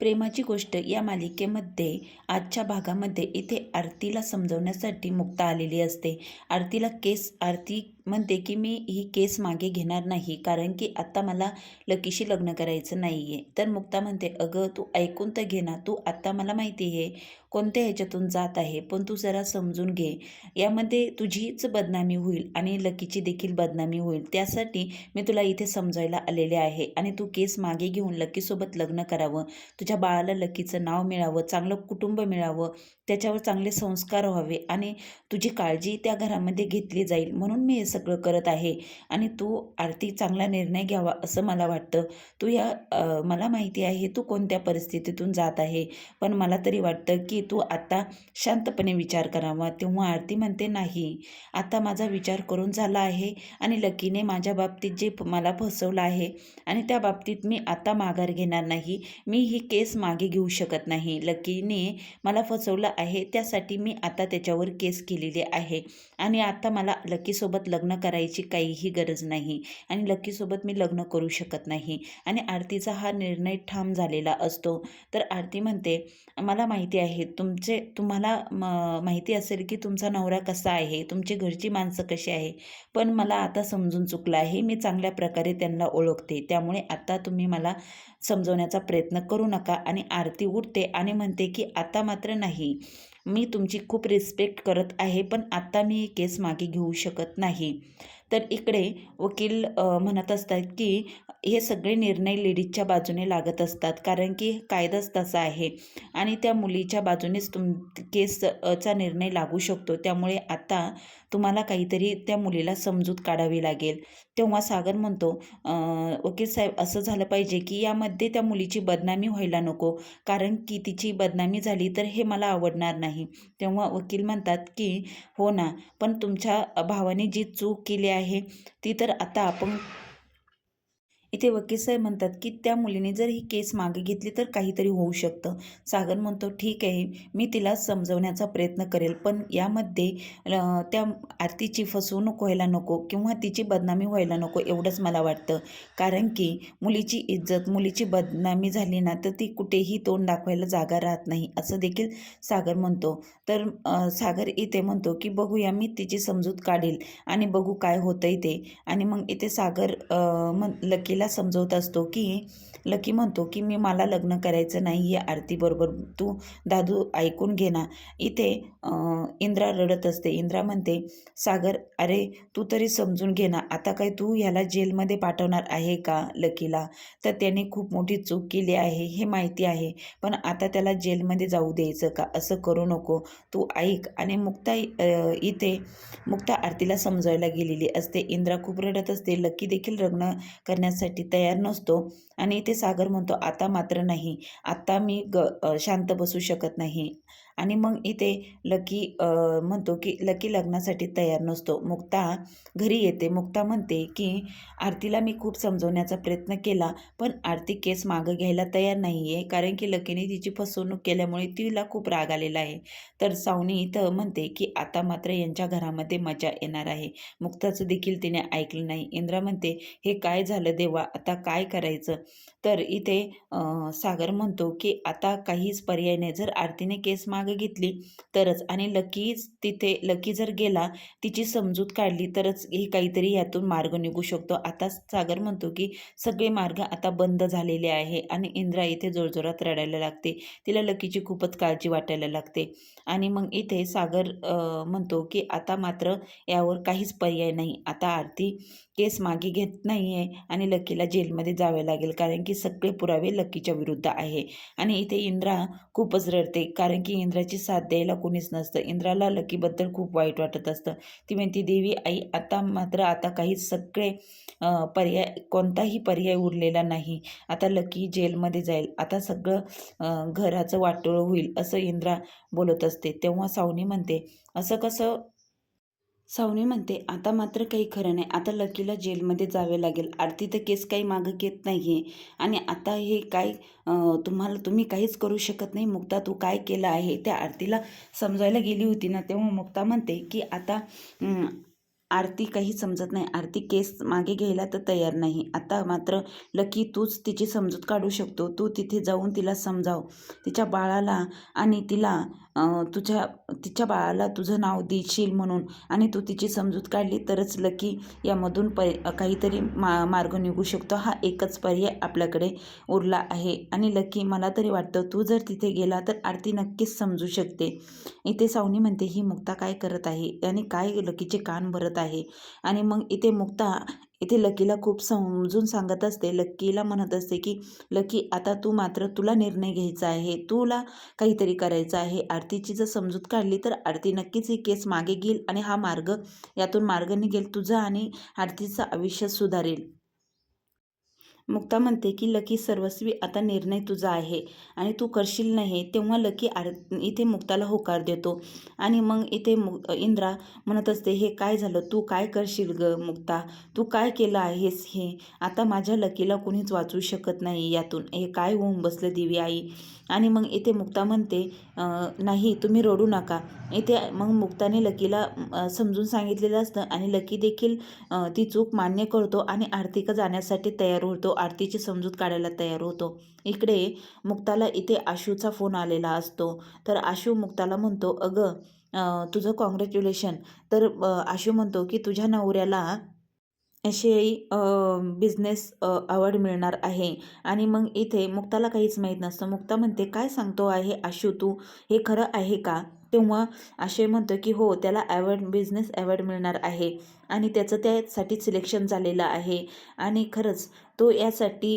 प्रेमाची गोष्ट या मालिकेमध्ये आजच्या भागामध्ये इथे आरतीला समजवण्यासाठी मुक्ता आलेली असते. आरतीला केस आरती म्हणते की मी ही केस मागे घेणार नाही कारण की आत्ता मला लकीशी लग्न करायचं नाही आहे तर मुक्ता म्हणते अगं तू ऐकून तर घे ना. तू आत्ता मला माहिती आहे कोणत्या ह्याच्यातून जात आहे. पण तू जरा समजून घे. यामध्ये तुझीच बदनामी होईल आणि लकीची देखील बदनामी होईल. त्यासाठी मी तुला इथे समजायला आलेले आहे आणि तू केस मागे घेऊन लकीसोबत लग्न करावं. तुझ्या बाळाला लकीचं नाव मिळावं चांगलं कुटुंब मिळावं त्याच्यावर चांगले संस्कार व्हावे आणि तुझी काळजी त्या घरामध्ये घेतली जाईल. म्हणून मी सगळं करत आहे आणि तू आरती चांगला निर्णय घ्यावा असं मला वाटतं. तू या मला माहिती आहे तू कोणत्या परिस्थितीतून जात आहे पण मला तरी वाटतं की तू आता शांतपणे विचार करावा. तेव्हा आरती म्हणते नाही आता माझा विचार करून झाला आहे आणि लकीने माझ्या बाबतीत जे मला फसवलं आहे आणि त्या बाबतीत मी आता माघार घेणार नाही. मी ही केस मागे घेऊ शकत नाही. लकीने मला फसवलं आहे त्यासाठी मी आता त्याच्यावर केस केलेली आहे. आणि आता मला लकीसोबत लग्न करायची काहीही गरज नाही आणि लकीसोबत मी लग्न करू शकत नाही आणि आरतीचा हा निर्णय ठाम झालेला असतो. तर आरती म्हणते मला माहिती आहे तुमचे तुम्हाला म माहिती असेल की तुमचा नवरा कसा आहे तुमची घरची माणसं कशी आहे पण मला आता समजून चुकलं आहे मी चांगल्या प्रकारे त्यांना ओळखते त्यामुळे आता तुम्ही मला समजवण्याचा प्रयत्न करू नका. आणि आरती उठते आणि म्हणते की आता मात्र नाही मी तुमची खूप रिस्पेक्ट करत आहे पण आत्ता मी ही केस मागे घेऊ शकत नाही. तर इकडे वकील म्हणत असतात की हे सगळे निर्णय लेडीजच्या बाजूने लागत असतात. कारण की कायदाच तसा आहे. आणि त्या मुलीच्या बाजूनेच तुम केस चा निर्णय लागू शकतो. त्यामुळे आता तुम्हाला काहीतरी त्या मुलीला समजूत काढावी लागेल. तेव्हा सागर म्हणतो वकील साहेब असं झालं पाहिजे की यामध्ये त्या मुलीची बदनामी व्हायला नको. कारण की तिची बदनामी झाली तर हे मला आवडणार नाही. तेव्हा वकील म्हणतात की हो ना पण तुमच्या भावाने जी चूक केली आहे ती तर आता आपण इथे वकील साहेब म्हणतात की त्या मुलीने जर ही केस मागे घेतली तर काहीतरी होऊ शकतं. सागर म्हणतो ठीक आहे मी तिला समजवण्याचा प्रयत्न करेल पण यामध्ये त्या आरतीची फसवणूक व्हायला नको किंवा तिची बदनामी व्हायला नको एवढंच मला वाटतं. कारण की मुलीची इज्जत मुलीची बदनामी झाली ना तर ती कुठेही तोंड दाखवायला जागा राहत नाही. असं देखील सागर म्हणतो. तर सागर इथे म्हणतो की बघूया मी तिची समजूत काढेल आणि बघू काय होतंय ते. आणि मग इथे सागर म्हण लकीला समजवत असतो की लकी म्हणतो की मी मला लग्न करायचं नाही आहे आरतीबरोबर तू दादू ऐकून घे ना. इथे इंद्रा रडत असते. इंद्रा म्हणते सागर अरे तू तरी समजून घे ना. आता काय तू ह्याला जेलमध्ये पाठवणार आहे का लकीला? तर त्याने खूप मोठी चूक केली आहे हे माहिती आहे. पण आता त्याला जेलमध्ये जाऊ द्यायचं का? असं करू नको. तू ऐक. आणि मुक्ता इथे मुक्ता आरतीला समजायला गेलेली असते. इंद्रा खूप रडत असते. लकी देखील लग्न करण्यासाठी तयार नसतो आणि इथे सागर म्हणतो आता मात्र नाही. आत्ता मी ग शांत बसू शकत नाही. आणि मग इथे लकी म्हणतो की लकी लग्नासाठी तयार नसतो. मुक्ता घरी येते. मुक्ता म्हणते की आरतीला मी खूप समजवण्याचा प्रयत्न केला पण आरती केस मागं घ्यायला तयार नाही आहे कारण की लकीने तिची फसवणूक केल्यामुळे तिला खूप राग आलेला आहे. तर सावनी इथं म्हणते की आता मात्र यांच्या घरामध्ये मजा येणार आहे. मुक्ताचं देखील तिने ऐकलं नाही. इंद्रा म्हणते हे काय झालं देवा? आता काय करायचं? तर इथे सागर म्हणतो की आता काहीच पर्याय नाही. जर आरतीने केस मागे घेतली तरच आणि लकीच तिथे लकी जर गेला तिची समजूत काढली तरच हे काहीतरी यातून मार्ग निघू शकतो. आता सागर म्हणतो की सगळे मार्ग आता बंद झालेले आहे आणि इंद्रा इथे जोरजोरात रडायला लागते. तिला लकीची खूपच काळजी वाटायला लागते. आणि मग इथे सागर म्हणतो की आता मात्र यावर काहीच पर्याय नाही. आता आरती केस मागे घेत नाही आहे आणि लकीला जेलमध्ये जावे लागेल कारण की सगळे पुरावे लकीच्या विरुद्ध आहे. आणि इथे इंद्रा खूपच रडते कारण की इंद्राची साथ द्यायला कोणीच नसतं. इंद्राला लकीबद्दल खूप वाईट वाटत असतं. ती म्हणती देवी आई आता मात्र आता काही सगळे पर्याय कोणताही पर्याय उरलेला नाही. आता लकी जेलमध्ये जाईल. आता सगळं घराचं वाटोळं होईल असं इंद्रा बोलत असतं. तेव्हा सावनी म्हणते असं कसं? सावनी म्हणते आता मात्र काही खरं नाही. आता लकीला जेलमध्ये जावे लागेल. आरती तर केस काही मागं घेत नाही आहे आणि आता हे काय तुम्हाला तुम्ही काहीच करू शकत नाही. मुक्ता तू काय केलं आहे? त्या आरतीला समजायला गेली होती ना तेव्हा मुक्ता म्हणते की आता आरती काही समजत नाही. आरती केस मागे घ्यायला तर तयार नाही. आता मात्र लकी तूच तिची समजूत काढू शकतो. तू तिथे जाऊन तिला समजाव. तिच्या बाळाला आणि तिला तुझ्या तिच्या बाळाला तुझं नाव देशील म्हणून आणि तू तिची समजूत काढली तरच लकी यामधून पर काहीतरी मा मार्ग निघू शकतो. हा एकच पर्याय आपल्याकडे उरला आहे. आणि लकी मला तरी वाटतं तू जर तिथे गेला तर आरती नक्कीच समजू शकते. इथे सावनी म्हणते ही मुक्ता काय करत आहे? आणि काय लकीचे कान भरत आहे? आणि मग इथे मुक्ता इथे लकीला खूप समजून सांगत असते. लकीला म्हणत असते की लकी आता तू मात्र तुला निर्णय घ्यायचा आहे. तुला काहीतरी करायचं आहे. आरतीची जर समजूत काढली तर आरती नक्कीच ही केस मागे घेईल आणि हा मार्ग यातून मार्ग निघेल तुझं आणि आरतीचं आयुष्य सुधारेल. मुक्ता म्हणते की लकी सर्वस्वी आता निर्णय तुझा आहे आणि तू करशील नाही तेव्हा लकी आर इथे मुक्ताला होकार देतो. आणि मग इथे मु इंद्रा म्हणत असते हे काय झालं? तू काय करशील ग मुक्ता? तू काय केलं आहेस हे? आता माझ्या लकीला कुणीच वाचू शकत नाही यातून. हे काय होऊन बसलं दिवी आई आणि मग इथे मुक्ता म्हणते नाही तुम्ही रडू नका. इथे मग मुक्ताने लकीला समजून सांगितलेलं असतं आणि लकी देखील ती चूक मान्य करतो आणि आरतीका जाण्यासाठी तयार होतो आरतीची समजूत काढायला तयार होतो. इकडे मुक्ताला इथे आशूचा फोन आलेला असतो. तर आशू मुक्ताला म्हणतो अगं तुझं कॉंग्रॅच्युलेशन तर आशू म्हणतो की तुझ्या नवऱ्याला अशी बिझनेस अवॉर्ड मिळणार आहे. आणि मग इथे मुक्ताला काहीच माहीत नसतं. मुक्ता म्हणते काय सांगतो आहे आशू तू? हे खरं आहे का? तेव्हा आशय म्हणतो की हो त्याला ॲवॉर्ड बिझनेस ॲवॉर्ड मिळणार आहे. आणि त्याचं त्यासाठी सिलेक्शन झालेलं आहे. आणि खरंच तो यासाठी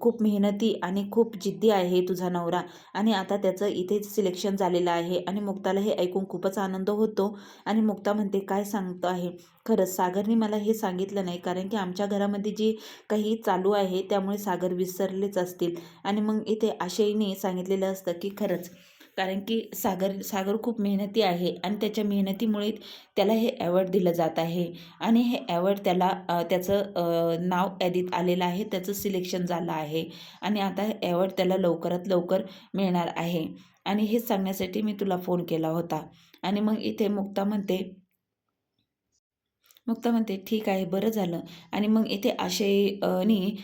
खूप मेहनती आणि खूप जिद्दी आहे तुझा नवरा. आणि आता त्याचं इथेच सिलेक्शन झालेलं आहे आणि मुक्ताला हे ऐकून खूपच आनंद होतो. आणि मुक्ता म्हणते काय सांगतो आहे? खरंच सागरने मला हे सांगितलं नाही कारण की आमच्या घरामध्ये जी काही चालू आहे त्यामुळे सागर विसरलेच असतील. आणि मग इथे आशयने सांगितलेलं असतं की खरंच कारण की सागर सागर खूप मेहनती आहे आणि त्याच्या मेहनतीमुळे त्याला हे ॲवॉर्ड दिलं जात आहे. आणि हे ॲवॉर्ड त्याला त्याचं नाव यादीत आलेलं आहे त्याचं सिलेक्शन झालं आहे. आणि आता हे ॲवॉर्ड त्याला लवकरात लवकर मिळणार आहे. आणि हे सांगण्यासाठी मी तुला फोन केला होता. आणि मग इथे मुक्ता म्हणते मुक्ता म्हणते ठीक आहे बरं झालं. आणि मग इथे आशयनी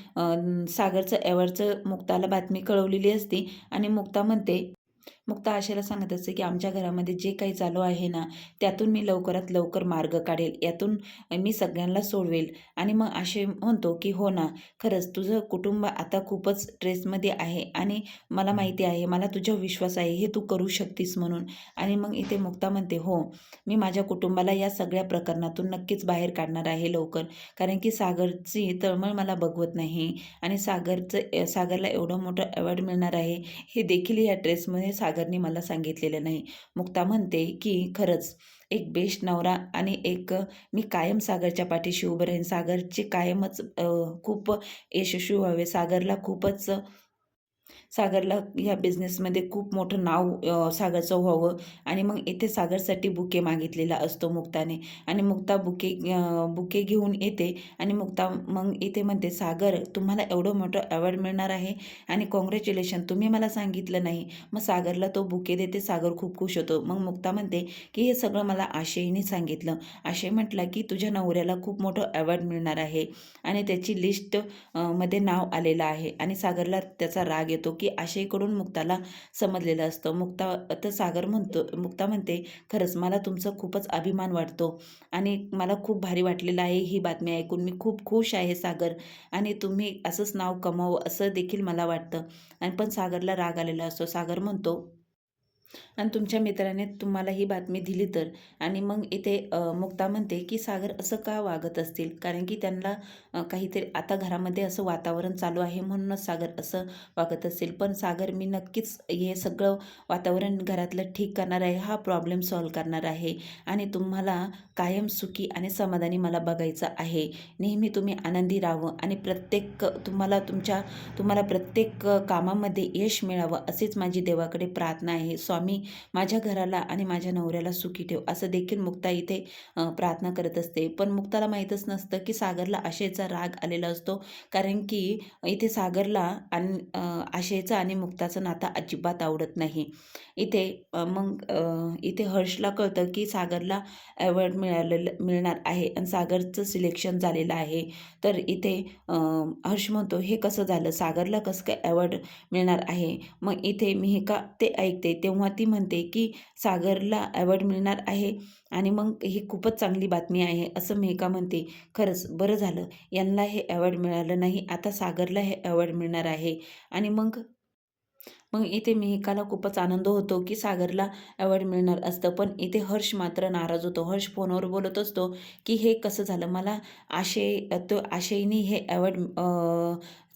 सागरचं ॲवॉर्डचं मुक्ताला बातमी कळवलेली असती. आणि मुक्ता म्हणते मुक्ता आशेला सांगत असते की आमच्या घरामध्ये जे काही चालू आहे ना त्यातून मी लवकरात लवकर मार्ग काढेल. यातून मी सगळ्यांना सोडवेल. आणि मग आशे म्हणतो की हो ना खरंच तुझं कुटुंब आता खूपच स्ट्रेसमध्ये आहे आणि मला माहिती आहे मला तुझ्यावर विश्वास आहे हे तू करू शकतीस म्हणून. आणि मग इथे मुक्ता म्हणते हो मी माझ्या कुटुंबाला या सगळ्या प्रकरणातून नक्कीच बाहेर काढणार आहे लवकर. कारण की सागरची तळमळ मला बघवत नाही आणि सागरचं सागरला एवढं मोठं अवॉर्ड मिळणार आहे हे देखील या ड्रेसमध्ये सागरने मला सांगितलेलं नाही. मुक्ता म्हणते की खरंच एक बेस्ट नवरा आणि एक मी कायम सागरच्या पाठीशी उभं राहीन. सागरचे कायमच खूप यशस्वी व्हावे. सागरला खूपच सागरला ह्या बिझनेसमध्ये खूप मोठं नाव सागरचं व्हावं. आणि मग इथे सागरसाठी बुके मागितलेला असतो मुक्ताने. आणि मुक्ता बुके बुके घेऊन येते. आणि मुक्ता मग इथे म्हणते सागर तुम्हाला एवढं मोठं अवॉर्ड मिळणार आहे आणि कॉंग्रॅच्युलेशन तुम्ही मला सांगितलं नाही. मग सागरला तो बुके देते. सागर खूप खुश होतो. मग मुक्ता म्हणते की हे सगळं मला आशयीने सांगितलं. आशय म्हटला की तुझ्या नवऱ्याला खूप मोठं अवॉर्ड मिळणार आहे. आणि त्याची लिस्टमध्ये नाव आलेलं आहे. आणि सागरला त्याचा राग येतो. की आशयकडून मुक्ताला समजलेलं असतं. मुक्ता तर सागर म्हणतो मुक्ता म्हणते खरंच मला तुमचं खूपच अभिमान वाटतो आणि मला खूप भारी वाटलेलं आहे ही बातमी ऐकून. मी खूप खुश आहे सागर आणि तुम्ही असंच नाव कमावं असं देखील मला वाटतं. आणि पण सागरला राग आलेला असतो. सागर म्हणतो आणि तुमच्या मित्राने तुम्हाला ही बातमी दिली तर. आणि मग इथे मुक्ता म्हणते की सागर असं का वागत असतील? कारण की त्यांना काहीतरी आता घरामध्ये असं वातावरण चालू आहे म्हणूनच सागर असं वागत असेल. पण सागर मी नक्कीच हे सगळं वातावरण घरातलं ठीक करणार आहे. हा प्रॉब्लेम सॉल्व करणार आहे. आणि तुम्हाला कायम सुखी आणि समाधानी मला बघायचं आहे. नेहमी तुम्ही आनंदी राहावं आणि प्रत्येक तुम्हाला तुमच्या तुम्हाला प्रत्येक कामामध्ये यश मिळावं असेच माझी देवाकडे प्रार्थना आहे. सॉ स्वामी माझ्या घराला आणि माझ्या नवऱ्याला सुखी ठेव असं देखील मुक्ता इथे प्रार्थना करत असते. पण मुक्ताला माहीतच नसतं की सागरला आशेचा राग आलेला असतो. कारण की इथे सागरला आणि आशेचा आणि मुक्ताचं नातं अजिबात आवडत नाही. इथे मग इथे हर्षला कळतं की सागरला अवॉर्ड मिळालेलं मिळणार आहे आणि सागरचं सिलेक्शन झालेलं आहे. तर इथे हर्ष म्हणतो हे कसं झालं? सागरला कसं काय अवॉर्ड मिळणार आहे? मग इथे मिहिका ते ऐकते. तेव्हा ती म्हणते की सागरला अवॉर्ड मिळणार आहे आणि मग ही खूपच चांगली बातमी आहे असं मेहका म्हणते. खरंच बरं झालं. यांना हे अवॉर्ड मिळालं नाही. आता सागरला हे अवॉर्ड मिळणार आहे. आणि मग मग इथे मिहिकाला खूपच आनंद होतो की सागरला अवॉर्ड मिळणार असतं. पण इथे हर्ष मात्र नाराज होतो. हर्ष फोनवर बोलत असतो की हे कसं झालं? मला आशय तो आशयनी हे अवॉर्ड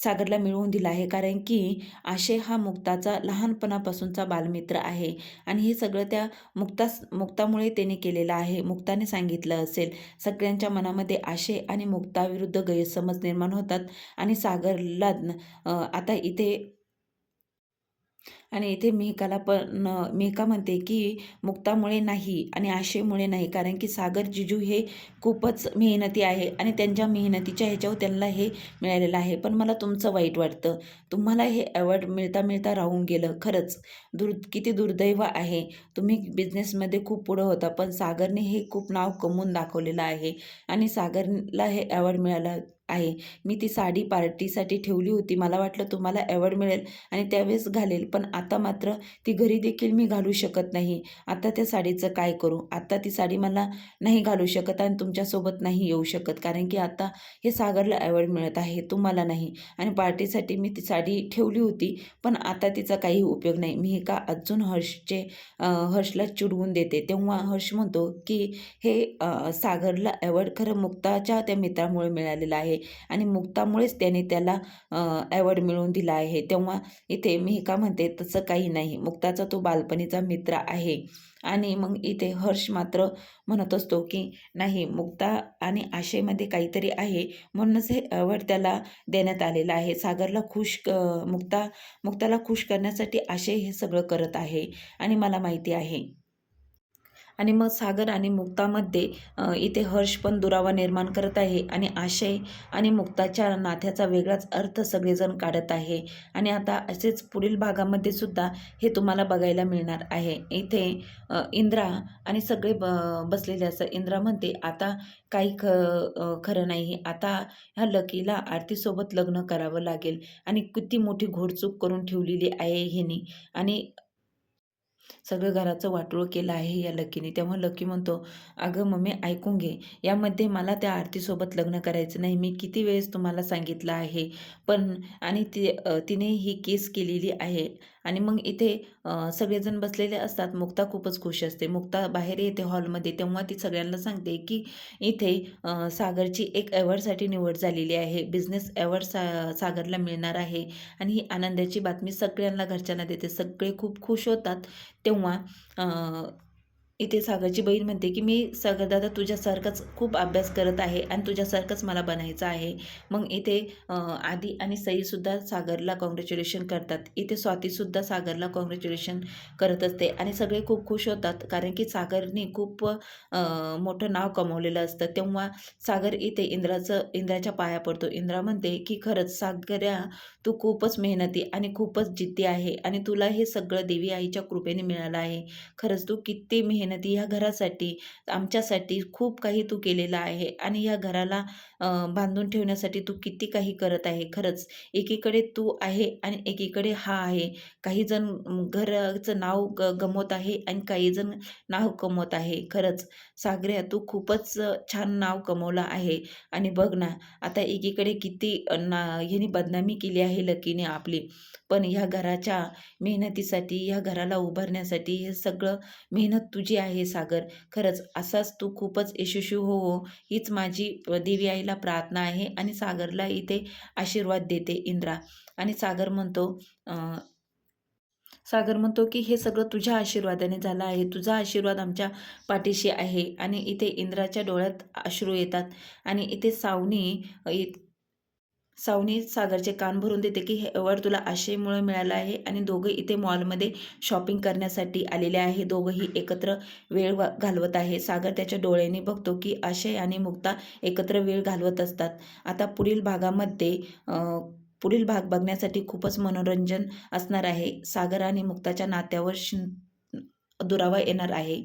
सागरला मिळवून दिला आहे. कारण की आशय हा मुक्ताचा लहानपणापासूनचा बालमित्र आहे. आणि हे सगळं त्या मुक्तास मुक्तामुळे त्याने केलेलं आहे. मुक्ताने सांगितलं असेल सगळ्यांच्या मनामध्ये आशय आणि मुक्ताविरुद्ध गैरसमज निर्माण होतात. आणि सागरला आता इथे आणि इथे मेहकाला पण मेहका म्हणते की मुक्तामुळे नाही आणि आशेमुळे नाही. कारण की सागर जिजू हे खूपच मेहनती आहे आणि त्यांच्या मेहनतीच्या ह्याच्यावर त्यांना हे मिळालेलं आहे. पण मला तुमचं वाईट वाटतं. तुम्हाला हे अवॉर्ड मिळता मिळता राहून गेलं. खरंच दुर् किती दुर्दैव आहे. तुम्ही बिझनेसमध्ये खूप पुढं होता पण सागरने हे खूप नाव कमवून दाखवलेलं आहे. आणि सागरला हे अवॉर्ड मिळालं. आहे. मी ती साडी पार्टीसाठी ठेवली होती. मला वाटलं तुम्हाला अवॉर्ड मिळेल आणि त्यावेळेस घालेल पण आता मात्र ती घरी देखील मी घालू शकत नाही. आता त्या साडीचं काय करू? आता ती साडी मला नाही घालू शकत आणि तुमच्यासोबत नाही येऊ शकत कारण की आता हे सागरला अवॉर्ड मिळत आहे तुम्हाला नाही. आणि पार्टीसाठी मी ती साडी ठेवली होती पण आता तिचा काही उपयोग नाही. मी का अजून हर्षचे हर्षला चिडवून देते. तेव्हा हर्ष म्हणतो की हे सागरला अवॉर्ड खरं मुक्ताच्या त्या मित्रामुळे मिळालेलं आहे. आणि मुक्तामुळेच त्याने त्याला अवॉर्ड मिळवून दिला आहे. तेव्हा इथे मी का म्हणते तसं काही नाही. मुक्ताचा तो बालपणीचा मित्र आहे. आणि मग इथे हर्ष मात्र म्हणत असतो की नाही मुक्ता आणि आशेमध्ये काहीतरी आहे म्हणूनच हे अवॉर्ड त्याला देण्यात आलेलं आहे. सागरला खुश क मुक्ता मुक्ताला खुश करण्यासाठी आशय हे सगळं करत आहे आणि मला माहिती आहे. आणि मग सागर आणि मुक्तामध्ये इथे हर्ष पण दुरावा निर्माण करत आहे आणि आशय आणि मुक्ताच्या नात्याचा वेगळाच अर्थ सगळेजण काढत आहे. आणि आता असेच पुढील भागामध्ये सुद्धा हे तुम्हाला बघायला मिळणार आहे. इथे इंद्रा आणि सगळे ब बसलेले असं इंद्रा म्हणते आता काही ख खरं नाही. आता ह्या लकीला आरतीसोबत लग्न करावं लागेल आणि किती मोठी घोडचूक करून ठेवलेली आहे हिने. आणि सगळं घराचं वाटोळं केलं आहे या लकीने. तेव्हा लकी म्हणतो अगं मम्मी ऐकून घे. यामध्ये मला त्या आरतीसोबत लग्न करायचं नाही. मी किती वेळेस तुम्हाला सांगितलं आहे. पण आणि ती तिने ही केस केलेली आहे. आणि मग इथे सगळेजण बसलेले असतात. मुक्ता खूपच खुश असते. मुक्ता बाहेर येते हॉलमध्ये. तेव्हा ती सगळ्यांना सांगते की इथे सागरची एक अवॉर्डसाठी निवड झालेली आहे. बिझनेस अवॉर्ड सा सागरला मिळणार आहे. आणि ही आनंदाची बातमी सगळ्यांना घरच्यांना देते. सगळे खूप खुश होतात. तेव्हा इथे सागरची बहीण म्हणते की मी दादा तुझ्यासारखंच खूप अभ्यास करत आहे आणि तुझ्यासारखंच मला बनायचं आहे. मग इथे आदी आणि सईसुद्धा सागरला कॉंग्रॅच्युलेशन करतात. इथे स्वातीसुद्धा सागरला कॉंग्रॅच्युलेशन करत असते आणि सगळे खूप खुश होतात कारण की सागरने खूप मोठं नाव कमवलेलं असतं. तेव्हा सागर इथे इंद्राचं इंद्राच्या पाया पडतो. इंद्रा म्हणते की खरंच सागर्या तू खूपच मेहनती आणि खूपच जिद्दी आहे आणि तुला हे सगळं देवी आईच्या कृपेने मिळालं आहे. खरंच तू किती मेहनत ह्या घरासाठी आमच्यासाठी खूप काही तू केलेलं आहे आणि या घराला बांधून ठेवण्यासाठी तू किती काही करत आहे. खरंच एकीकडे तू आहे आणि एकीकडे हा आहे. काही जण घराचं नाव ग गमवत आहे आणि काही जण नाव कमवत आहे. खरंच सागऱ्या तू खूपच छान नाव कमवलं आहे. आणि बघ ना आता एकीकडे किती ना ह्यानी बदनामी केली आहे लकीने आपली. पण ह्या घराच्या मेहनतीसाठी ह्या घराला उभारण्यासाठी हे सगळं मेहनत तुझी आहे सागर. खरंच असाच तू खूपच यशस्वी हो, हो. हीच माझी देवी आईला प्रार्थना आहे आणि सागरला इथे आशीर्वाद देते इंद्रा. आणि सागर म्हणतो सागर म्हणतो की हे सगळं तुझ्या आशीर्वादाने झालं आहे. तुझा आशीर्वाद आमच्या पाठीशी आहे आणि इथे इंद्राच्या डोळ्यात अश्रू येतात. आणि इथे सावनी सावनी सागरचे कान भरून देते की हे वर तुला आशयमुळे मिळालं आहे आणि दोघं इथे मॉलमध्ये शॉपिंग करण्यासाठी आलेले आहे. दोघंही एकत्र वेळ घालवत आहे. सागर त्याच्या डोळ्यांनी बघतो की आशय आणि मुक्ता एकत्र वेळ घालवत असतात. आता पुढील भागामध्ये पुढील भाग बघण्यासाठी खूपच मनोरंजन असणार आहे. सागर आणि मुक्ताच्या नात्यावर शिन दुरावा येणार आहे.